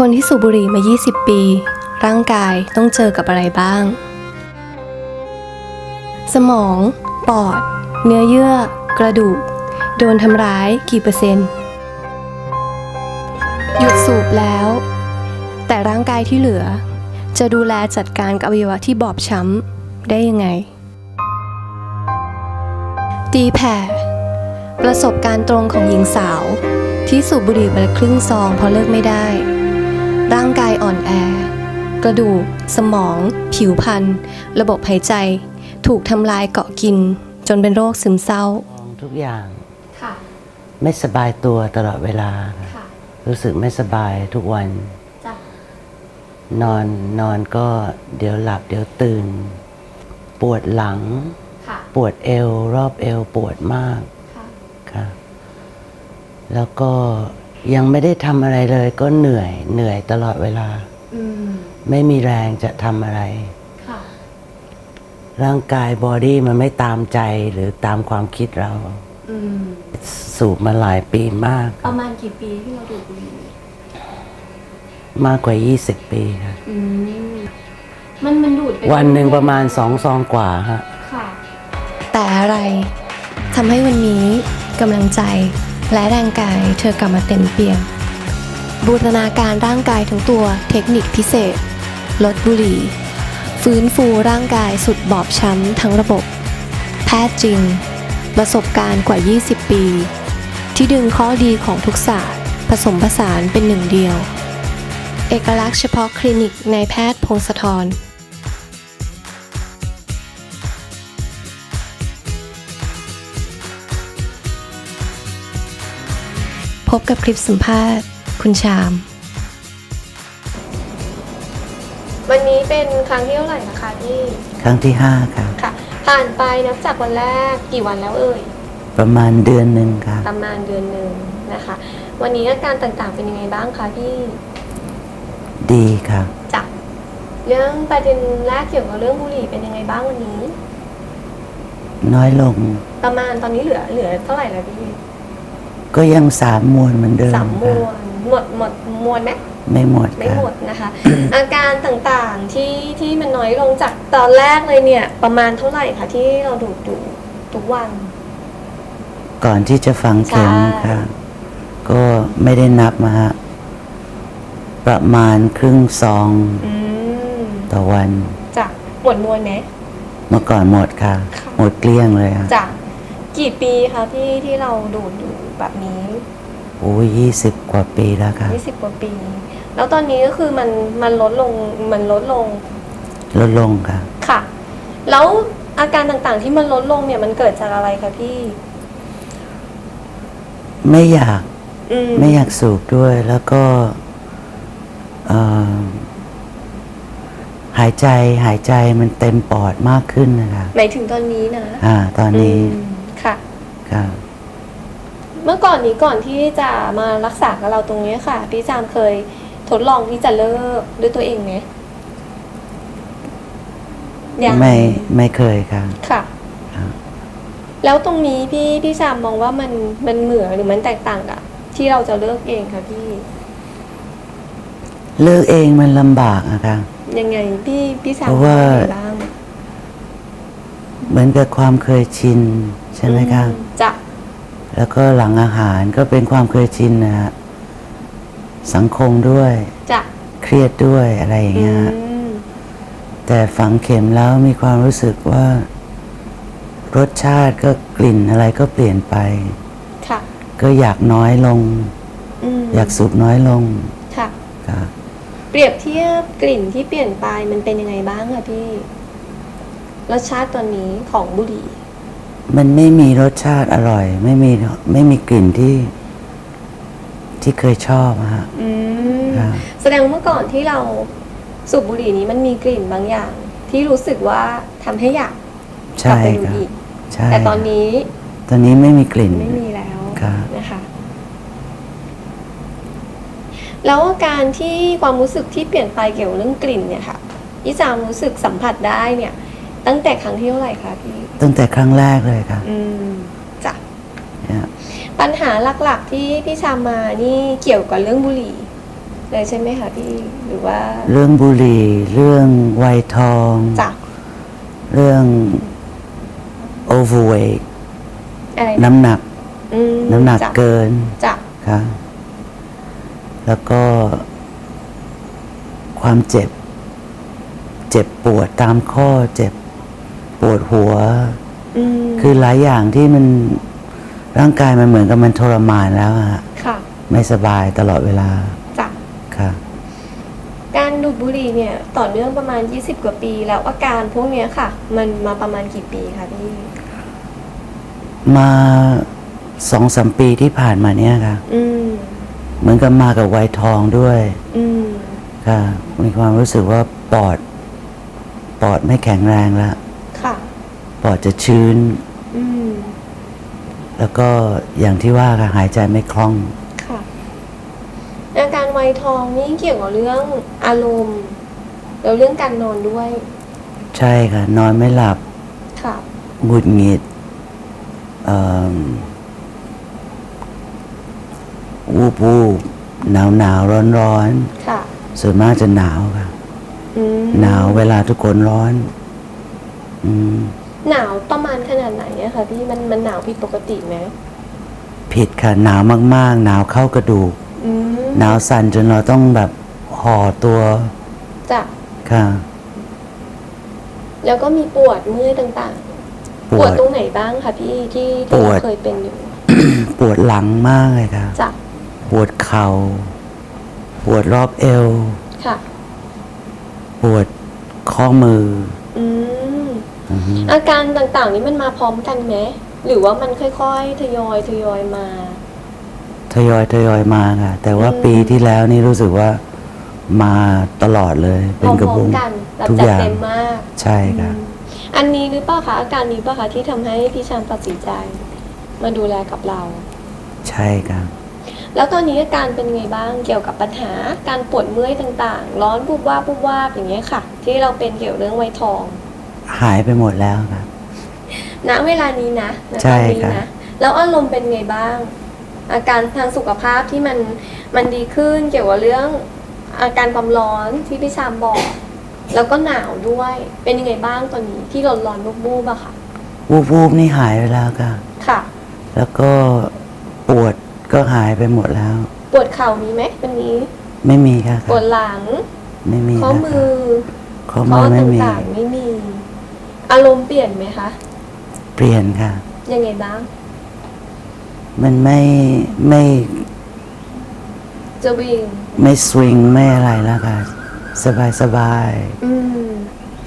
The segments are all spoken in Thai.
คนที่สูบบุหรี่มา 20 ปี ร่างกายต้องเจอกับอะไรบ้าง สมอง ปอด เนื้อเยื่อ กระดูก โดนทำร้ายกี่เปอร์เซ็นต์ หยุดสูบแล้ว แต่ร่างกายที่เหลือ จะดูแลจัดการกับอวัยวะที่บอบช้ำได้ยังไง ตีแผ่ ประสบการณ์ตรงของหญิงสาว ที่สูบบุหรี่ไปละครึ่งซองเพราะเลิกไม่ได้ ร่างกายอ่อนแอ กระดูก สมอง ผิวพรรณระบบหายใจ ถูกทำลายเกาะกิน จนเป็นโรคซึมเศร้ามองทุกอย่างค่ะไม่สบายตัวตลอดเวลาค่ะรู้สึกไม่สบายทุกวันจ้ะนอนนอนก็เดี๋ยวหลับเดี๋ยวตื่น ปวดหลังค่ะปวดเอว รอบเอวปวดมากค่ะค่ะแล้วก็ ยังไม่ได้ทำอะไรเลย ก็เหนื่อยเหนื่อยตลอดเวลา อืมไม่มีแรงจะทำอะไร ค่ะ ร่างกายบอดี้มันไม่ตามใจหรือตามความคิดเรา อืม สูบมาหลายปีมาก ประมาณกี่ปีที่เราดูดบุหรี่มากกว่า 20 ปีค่ะอืมมันมันดูดไปวันหนึ่งประมาณสองซองกว่าฮะ ค่ะ แต่อะไรทำให้วันนี้กำลังใจ และแรงกายเธอกลับมาเต็มเปี่ยม บูรณาการร่างกายทั้งตัวเทคนิคพิเศษ ลดบุหรี่ ฟื้นฟูร่างกายสุดบอบช้ำทั้งระบบ แพทย์จริง ประสบการณ์กว่า 20 ปี ที่ดึงข้อดีของทุกศาสตร์ ผสมผสานเป็นหนึ่งเดียว เอกลักษณ์เฉพาะคลินิกในแพทย์พงศธร บกับคลิปสัมภาษณ์ คุณชาม วันนี้เป็นครั้งที่เท่าไหร่นะคะพี่ครั้งที่ห้าค่ะ ค่ะ ผ่านไปนับจากวันแรกกี่วันแล้วเอ่ย ประมาณเดือนหนึ่งค่ะ ประมาณเดือนหนึ่งนะคะ วันนี้อาการต่างๆเป็นยังไงบ้างคะพี่ดีค่ะจับเรื่องประเด็นแรกเกี่ยวกับเรื่องบุหรี่เป็นยังไงบ้างวันนี้ น้อยลงประมาณตอนนี้เหลือเหลือเท่าไหร่แล้วพี่ ก็ยังสามมวนเหมือนเดิมสามมค่ะวนหมดหมดมวนไหมไม่หมดไม่ค่ะหมดนะคะ อาการต่างๆที่ที่มันน้อยลงจากตอนแรกเลยเนี่ย ประมาณเท่าไหร่คะที่เราดูดอยู่ทุกวัน ก่อนที่จะฝังเข็มใช่ค่ะ ก็ไม่ได้นับมาฮะประมาณครึ่งซองอืมต่อวันจากหมดมวนไหมเมื่อก่อนหมดค่ะค่ะ หมดเกลี้ยงเลยค่ะจากกี่ปีคะที่ที่เราดูดอยู่ แบบนี้โอ้ยี่สิบกว่าปีแล้วค่ะยี่สิบกว่าปี แล้วตอนนี้ก็คือมันมันลดลงมันลดลงลดลงค่ะ ค่ะ แล้วอาการต่างๆที่มันลดลงเนี่ยมันเกิดจากอะไรคะพี่ ไม่อยากอืมไม่อยากสูบด้วย แล้วก็เอ่อหายใจหายใจมันเต็มปอดมากขึ้นนะคะหมายถึงตอนนี้นะอ่า ตอนนี้อืมค่ะ ค่ะ เมื่อก่อนนี้ก่อนที่จะมารักษากับเราตรงนี้ค่ะ พี่จามเคยทดลองที่จะเลิกด้วยตัวเองไหมยังไม่ไม่เคยค่ะค่ะครับแล้วตรงนี้พี่พี่จามมองว่ามันมันเหมือนหรือมันแตกต่างกับที่เราจะเลิกเองค่ะพี่ เลิกเองมันลำบากอะค่ะยังไงพี่พี่จามเพราะว่ามองยังไงบ้างเหมือนกับความเคยชินใช่ไหมคะอืจะ แล้วก็หลังอาหารก็เป็นความเคยชินนะฮะสังคมด้วยจะเครียดด้วยอะไรอย่างอืเงี้ยฮะมแต่ฝังเข็มแล้วมีความรู้สึกว่า รสชาติก็กลิ่นอะไรก็เปลี่ยนไป ค่ะ ก็อยากน้อยลง อืมอยากสูบน้อยลงค่ะ ครับเปรียบเทียบกลิ่นที่เปลี่ยนไปมันเป็นยังไงบ้างคะพี่รสชาติตัวนี้ของบุหรี่ มันไม่มีรสชาติอร่อย ไม่มีไม่มีกลิ่นที่ ที่เคยชอบอะฮะอืมครับ แสดงว่าเมื่อก่อนที่เราสูบบุหรี่นี้มันมีกลิ่นบางอย่าง ที่รู้สึกว่าทำให้อยากกลัใช่ไปดูครับอีกใช่แต่ตอนนี้ตอนนี้ไม่มีกลิ่น ไม่มีแล้วครับ นะคะแล้วอาการที่ความรู้สึกที่เปลี่ยนไปเกี่ยวกับเรื่องกลิ่นเนี่ยค่ะอีจามรู้สึกสัมผัสได้เนี่ย ตั้งแต่ครั้งที่เท่าไหร่คะพี่ ตั้งแต่ครั้งแรกเลยค่ะอืมจ้ะเนี่ยปัญหาหลักๆที่พี่ชามมานี่เกี่ยวกับเรื่องบุหรี่เลยใช่ไหมคะพี่หรือว่าเรื่องบุหรี่ เรื่องวัยทองจักเรื่อง overweight อะไรน้ำหนัก อืมน้ำหนักจัเกินจักค่ะ แล้วก็ ความเจ็บ เจ็บปวดตามข้อเจ็บ ปวดหัวอืมคือหลายอย่างที่มันร่างกายมันเหมือนกับมันทรมานแล้วอะฮะค่ะ ไม่สบายตลอดเวลาจักค่ะ การดูดบุหรี่เนี่ยต่อเนื่องประมาณ 20 กว่าปี แล้วอาการพวกเนี้ยค่ะ มันมาประมาณกี่ปีคะพี่ มาสองสามปีที่ผ่านมาเนี้ยค่ะ อืม เหมือนกับมากับวัยทองด้วยอืม ค่ะ มีความรู้สึกว่าปอด ปอดไม่แข็งแรงแล้วค่ะ ปอดจะชื้นอืมแล้วก็อย่างที่ว่าค่ะหายใจไม่คล่อง ค่ะ อาการไวยทองนี่เกี่ยวกับเรื่องอารมณ์แล้วเรื่องการนอนด้วย ใช่ค่ะ นอนไม่หลับค่ะหงุดหงิดเอิ่มวูบวูบหนาวหนาวร้อนร้อนค่ะๆส่วนมากจะหนาวค่ะอืมหนาวเวลาทุกคนร้อน อืม หนาวประมาณขนาดไหนอะคะพี่มันมันหนาวผิดปกติไหมผิดค่ะหนาวมากๆ หนาวเข้ากระดูก อืมหนาวสั่นจนเราต้องแบบห่อตัวจ้ะค่ะ แล้วก็มีปวดเมื่อยต่างๆ ปปววด ดตรงไหนบ้างคะพี่ที่ปที่วด เราเคยเป็นอยู่ปวดหลังมากเลยค่ะ จ้ะปวดเข่า ปวดรอบเอว ค่ะ ปวดข้อมืออืม อือฮึอาการต่างๆ นี้มันมาพร้อมกันไหมหรือว่ามันค่อยๆ ทยอยทยอยมา ทยอยทยอยมาค่ะ แต่ว่าอืม ปีที่แล้วนี่รู้สึกว่ามาตลอดเลย พเป็นกระร้อบุมงๆกันแบบทุกจัดอย่างเต็มมากใช่ค่ะ อืมอันนี้หรือเปล่าคะอาการนี้เปล่าคะที่ทำให้พี่ชามตัดสินใจ มาดูแลกับเรา ใช่ค่ะ แล้วตอนนี้อาการเป็นไงบ้างเกี่ยวกับปัญหาการปวดเมื่อยต่างๆ ร้อนบุบวาบบุบวาบอย่างเงี้ยค่ะ ที่เราเป็นเกี่ยวเรื่องไวทอง หายไปหมดแล้วค่ะณเวลานี้นะณใช่ตอนนี้ค่ะนะแล้วอารมณ์เป็นไงบ้าง อาการทางสุขภาพที่มันมันดีขึ้นเกี่ยวกับเรื่องอาการความร้อนที่พี่ชามบอก แล้วก็หนาวด้วยเป็นยังไงบ้างตอนนี้ที่ร้อนร้อนๆบูบๆอะค่ะ วูบวูบนี่หายไปแล้วค่ะค่ะ แล้วก็ปวดก็หายไปหมดแล้ว ปวดเข่ามีไหมวันนี้ไม่มีค่ะปวดหลังไม่มีข้อแล้วมืค่ะอข้อข้มืออไม่ตมี่างๆไม่มี อารมณ์เปลี่ยนไหมคะ เปลี่ยนค่ะ ยังไงบ้าง มันไม่ไม่จะวิ่ง ไม่สวิงไม่อะไรแล้วค่ะ สบายสบายอืม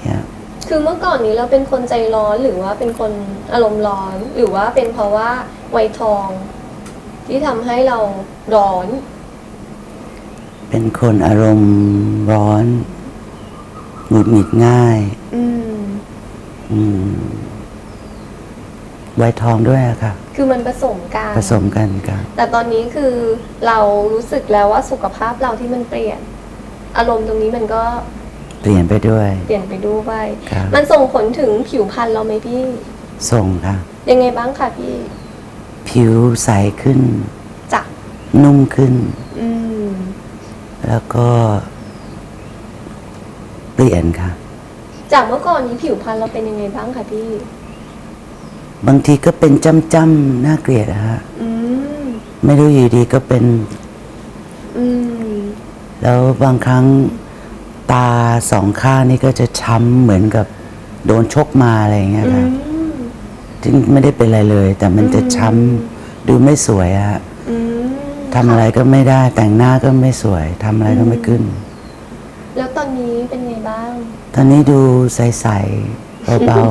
เนี่ยคือเมื่อก่อนนี้เราเป็นคนใจร้อนหรือว่าเป็นคนอารมณ์ร้อน หรือว่าเป็นเพราะว่าวัยทอง ที่ทำให้เราร้อน เป็นคนอารมณ์ร้อนหงุดหงิดง่าย อืมอืม ไวทองด้วยอะค่ะ คือมันผสมกันผสมกันค่ะแต่ตอนนี้คือเรารู้สึกแล้วว่าสุขภาพเราที่มันเปลี่ยน อารมณ์ตรงนี้มันก็เปลี่ยนไปด้วย เปลี่ยนไปด้วยครับ มันส่งผลถึงผิวพรรณเราไหมพี่ ส่งค่ะ ยังไงบ้างคะพี่ผิวใสขึ้นจักนุ่มขึ้น อืม แล้วก็ เปลี่ยนค่ะ จากเมื่อก่อนนี้ผิวพรรณเราเป็นยังไงบ้างคะพี่ บางทีก็เป็นจ้ำๆน่าเกลียดอะฮะอืม ไม่รู้อยู่ดีก็เป็น อืม แล้วบางครั้งตาสองข้างนี่ก็จะช้ำเหมือนกับโดนชกมาอะไรอย่างเงี้ยอืค่ะมซึ่งไม่ได้เป็นอะไรเลย แต่มันจะช้ำดูไม่สวยอะฮะอืมทำอะไรก็ไม่ได้ แต่งหน้าก็ไม่สวยทำอะไรก็ไม่ขึ้นแล้วต อนนี้เป็นไงบ้าง ตอนนี้ดูใสๆเบา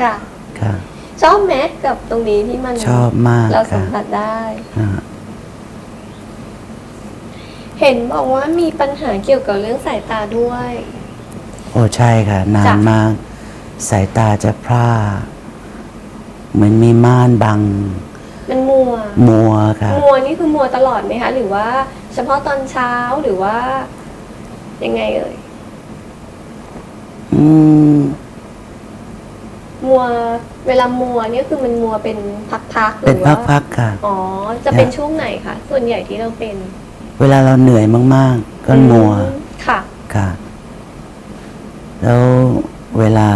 ค่ะ ๆค่ะ ชอบไหมกับตรงนี้ที่มันชอบมากเราสัค่ะมผัสได้ อ่าเห็นบอกว่ามีปัญหาเกี่ยวกับเรื่องสายตาด้วย โอ้ใช่ค่ะนานจ้ะ มาก สายตาจะพร่าเหมือนมีม่านบัง มันมัว มัวค่ะ มัวนี่คือมัวตลอดไหมคะ หรือว่า เฉพาะตอนเช้าหรือว่า ยังไงเอ่ย อืม มัวเวลามัวเนี่ยคือมันมัวเป็นพักๆหเป็รืนอว่าพักๆค่ะ อ๋อ จะเป็นเนี่ยช่วงไหนคะส่วนใหญ่ที่เราเป็นเวลาเราเหนื่อยมาก ๆ ก็มัวอืมค่ะ ค่ะ แล้วเวลา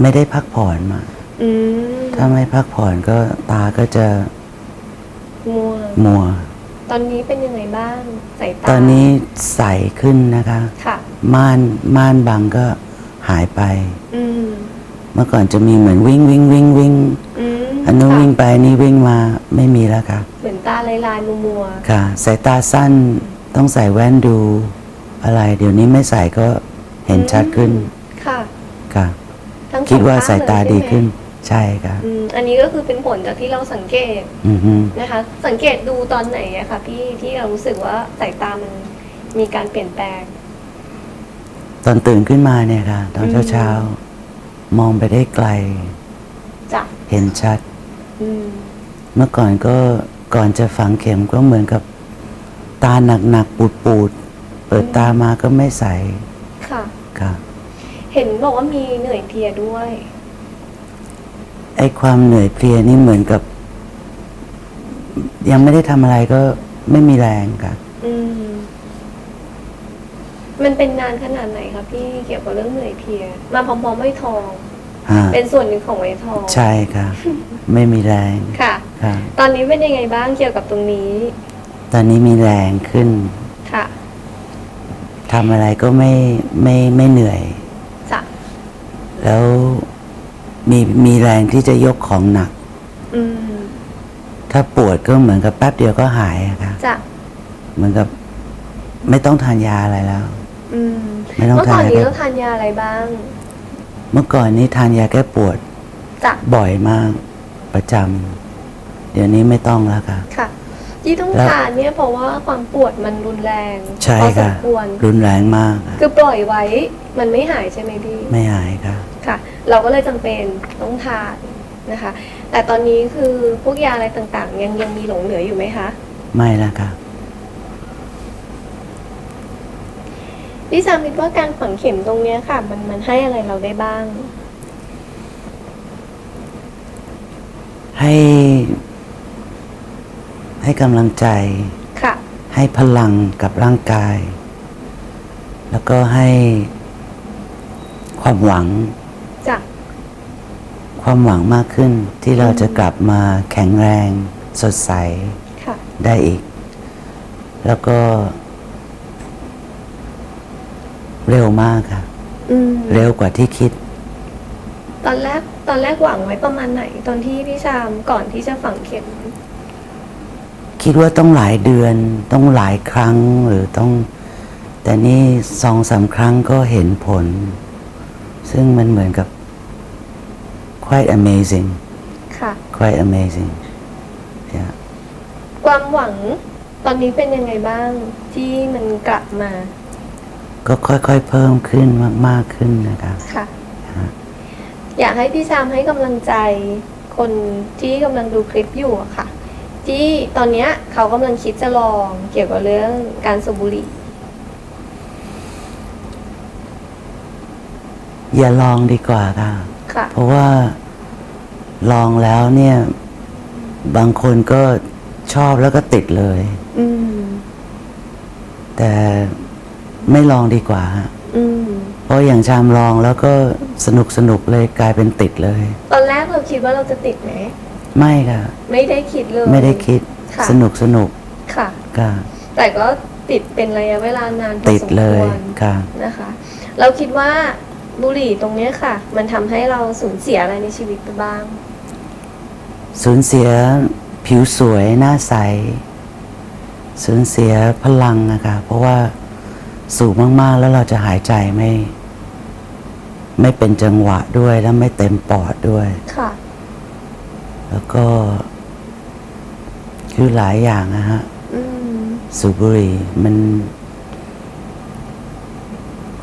ไม่ได้พักผ่อนมา อืมถ้าไม่พักผ่อนก็ตาก็จะมัว มัว ตอนนี้เป็นยังไงบ้างสายตาตอนนี้ใสขึ้นนะคะ ค่ะ ม่านม่านบังก็หายไป อืมเมื่อก่อนจะมีเหมือนวิ่งวิ่งวิ่งวิ่งอืมอันนู้นค่ะวิ่งไปอันนี้วิ่งมาไม่มีแล้วค่ะ เหมือนตาลายลายๆมัวค่ะ สายตาสั้นต้องใส่แว่นดูอะไร เดี๋ยวนี้ไม่ใส่ก็เห็นชัดขึ้นๆค่ะ ค่ะ ทั้งสองคิดว่าข้งสายตาเลดีใช่ไหมขึ้น ใช่ค่ะอืมอันนี้ก็คือเป็นผลจากที่เราสังเกตอือฮึนะคะ สังเกตดูตอนไหนอะคะพี่ที่เรารู้สึกว่าสายตามันมีการเปลี่ยนแปลง ตอนตื่นขึ้นมาเนี่ยค่ะ ตอนอืม เช้าๆ มองไปได้ไกลจ้ะเห็นชัด อืมเมื่อก่อนก็ก่อนจะฝังเข็มก็เหมือนกับ ตาหนักๆ ปูดๆ เปิดตามาก็ไม่ใสค่ะ ค่ะ เห็นบอกว่ามีเหนื่อยเพลียด้วย ไอ้ความเหนื่อยเพลียนี่เหมือนกับ ยังไม่ได้ทำอะไรก็ไม่มีแรงค่ะ อืม มันเป็นนานขนาดไหนคะพี่เกี่ยวกับเรื่องเหนื่อยเพลีย มาพร้อมๆไม่ทองอ่าเป็นส่วนหนึ่งของไวทองใช่ค่ะ ไม่มีแรงค่ะ ค่ะ ตอนนี้เป็นยังไงบ้างเกี่ยวกับตรงนี้ตอนนี้มีแรงขึ้นค่ะทำอะไรก็ไม่ไม่ไม่เหนื่อยจ้ะแล้ว มีมีแรงที่จะยกของหนัก อืมถ้าปวดก็เหมือนกับแป๊บเดียวก็หายอะค่ะจ้ะเหมือนกับไม่ต้องทานยาอะไรแล้ว อืมไม่ต้องเมื่อก่อนทาน นี้อะไรเราทานยาอะไรบ้างเมื่อก่อนนี้ทานยาแก้ปวดจ้ะบ่อยมากประจำเดี๋ยวนี้ไม่ต้องแล้วค่ะ ค่ะ ที่ต้องแล้วทานเนี่ยเพราะว่าความปวดมันรุนแรงใช่พอสค่ะ มควร รุนแรงมากอะคือปล่อยไว้มันไม่หายใช่ไหมพี่ ไม่หายค่ะ ค่ะ เราก็เลยจำเป็นต้องทานนะคะ แต่ตอนนี้คือพวกยาอะไรต่างๆ ยังยังมีหลงเหลืออยู่ไหมคะไม่แล้วค่ะพี่สามคิดว่าการฝังเข็มตรงเนี้ยค่ะ มันมันให้อะไรเราได้บ้าง ให้ ให้กำลังใจ ค่ะ ให้พลังกับร่างกาย แล้วก็ให้ความหวังจ้ะ ความหวังมากขึ้นที่เราจะกลับมาแข็งแรงสดใสค่ะได้อีก แล้วก็ เร็วมากค่ะอืมเร็วกว่าที่คิด ตอนแรกตอนแรกหวังไว้ประมาณไหน ตอนที่พี่ชามก่อนที่จะฝังเข็มคิดว่าต้องหลายเดือน ต้องหลายครั้งหรือต้อง แต่นี่สองสามครั้งก็เห็นผล ซึ่งมันเหมือนกับ quite amazing ค่ะ quite amazing yeah. ความหวังตอนนี้เป็นยังไงบ้างที่มันกลับมา ก็ค่อยๆเพิ่มขึ้นมากๆขึ้นนะคะค่ะ ฮะอยากให้พี่ชามให้กำลังใจคนที่กำลังดูคลิปอยู่อะค่ะ ที่ตอนเนี้ยเขากำลังคิดจะลองเกี่ยวกับเรื่องการสูบบุหรี่อย่าลองดีกว่าค่ะ ค่ะเพราะว่าลองแล้วเนี่ย บางคนก็ชอบแล้วก็ติดเลย อืม แต่ไม่ลองดีกว่าฮะอืม เพราะอย่างชามลองแล้วก็สนุกสนุกเลยกลายเป็นติดเลย ตอนแรกเราคิดว่าเราจะติดไหม ไม่ค่ะ ไม่ได้คิดเลย ไม่ได้คิด ค่ะ สนุกสนุกค่ะ ค่ะ แต่ก็ติดเป็นระยะเวลานานพอติดสมเลคยวรค่ะ นะคะ เราคิดว่า บุหรี่ตรงเนี้ยค่ะ มันทำให้เราสูญเสียอะไรในชีวิตไปบ้าง สูญเสียผิวสวยหน้าใส สูญเสียพลังนะคะเพราะว่าสูงมากๆแล้วเราจะหายใจไม่ ไม่เป็นจังหวะด้วยแล้วไม่เต็มปอดด้วย ค่ะ แล้วก็ คือหลายอย่างนะฮะ อืม สูบบุหรี่มัน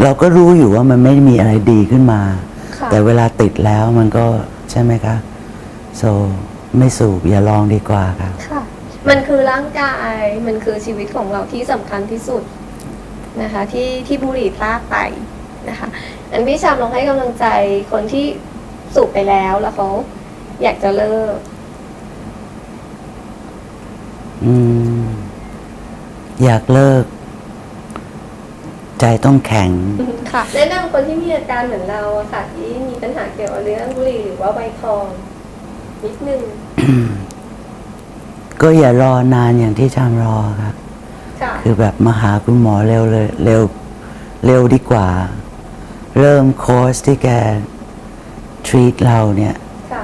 เราก็รู้อยู่ว่ามันไม่มีอะไรดีขึ้นมา ค่ะ แต่เวลาติดแล้วมันก็ใช่ไหมคะโซไม่สูบอย่าลองดีกว่าค่ะ ค่ะ มันคือร่างกาย มันคือชีวิตของเราที่สำคัญที่สุดนะคะ ที่ที่บุหรี่พลาดไปนะคะอันพี่ชามลองให้กำลังใจคนที่สูบไปแล้วแล้วเขาอยากจะเลิก อืม อยากเลิก ใจต้องแข็ง ค่ะ แนะนำคนที่มีอาการเหมือนเราอะค่ะ ที่มีปัญหาเกี่ยวกับเรื่องบุหรี่หรือว่าใบทอง นิดนึงก็อย่ารอนานอย่างที่ชามรอครับ ค่ะคือแบบมาหาคุณหมอเร็วเลยเร็วเร็วดีกว่า เริ่มโค้ชที่แก treat เราเนี่ย ค่ะ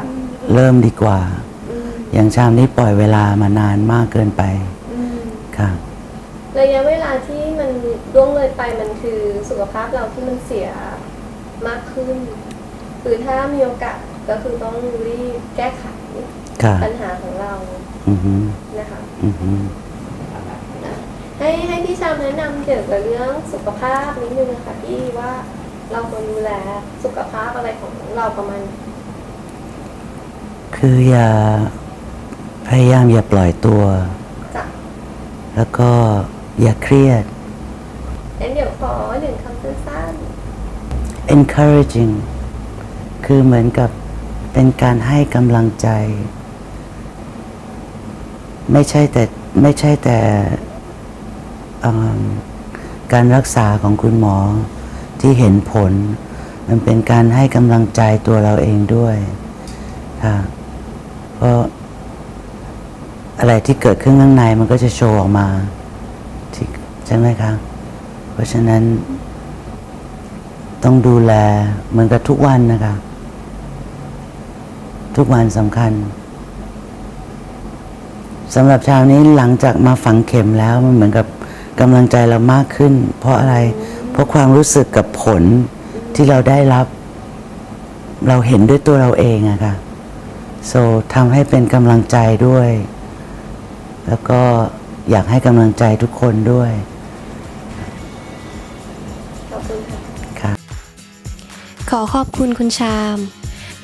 เริ่มดีกว่า อืมอย่างชามนี้ปล่อยเวลามานานมากเกินไปอืมค่ะ ระยะเวลาที่มันล่วงเลยไปมันคือสุขภาพเราที่มันเสียมากขึ้น คือถ้ามีโอกาสก็คือต้องรีบแก้ไขค่ะปัญหาของเราอือฮึนะคะอือฮึให้ให้พี่ชามแนะนำเกี่ยวกับเรื่องสุขภาพนิดนึงนะคะพี่ว่าเราควรดูแลสุขภาพอะไรของเราประมาณไหนคืออย่าพยายามอย่าปล่อยตัวจ้ะแล้วก็ อย่าเครียดงั้นเดี๋ยวขอหนึ่งคำสั้น encouraging คือเหมือนกับเป็นการให้กำลังใจ ไม่ใช่แต่ไม่ใช่แต่อืมการรักษาของคุณหมอที่เห็นผล มันเป็นการให้กำลังใจตัวเราเองด้วยค่ะเพราะอะไรที่เกิดขึ้นข้างในมันก็จะโชว์ออกมาที่ ใช่ไหมคะเพราะฉะนั้น ต้องดูแลเหมือนกับทุกวันนะคะทุกวันสำคัญสำหรับชาวนี้หลังจากมาฝังเข็มแล้วมันเหมือนกับกำลังใจเรามากขึ้น เพราะอะไร เพราะความรู้สึกกับผลที่เราได้รับ เราเห็นด้วยตัวเราเองอะค่ะโซทำให้เป็นกำลังใจด้วย แล้วก็อยากให้กำลังใจทุกคนด้วย ขอขอบคุณคุณชาม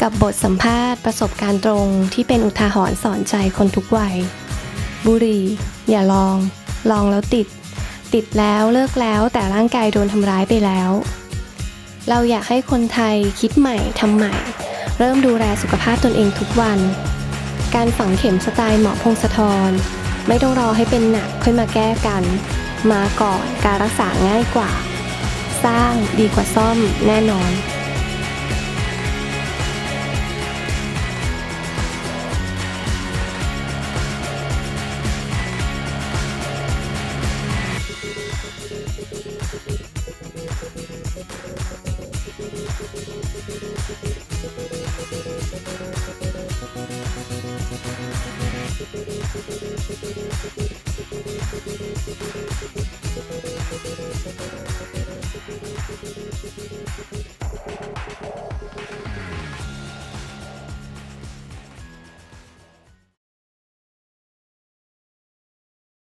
กับบทสัมภาษณ์ประสบการณ์ตรงที่เป็นอุทาหรณ์สอนใจคนทุกวัย บุรี อย่าลอง ลองแล้วติด ติดแล้วเลิกแล้วแต่ร่างกายโดนทำร้ายไปแล้ว เราอยากให้คนไทยคิดใหม่ทำใหม่ เริ่มดูแลสุขภาพตนเองทุกวัน การฝังเข็มสไตล์หมอพงศธรไม่ต้องรอให้เป็นหนักค่อยมาแก้กัน มาก่อนการรักษาง่ายกว่า สร้างดีกว่าซ่อมแน่นอน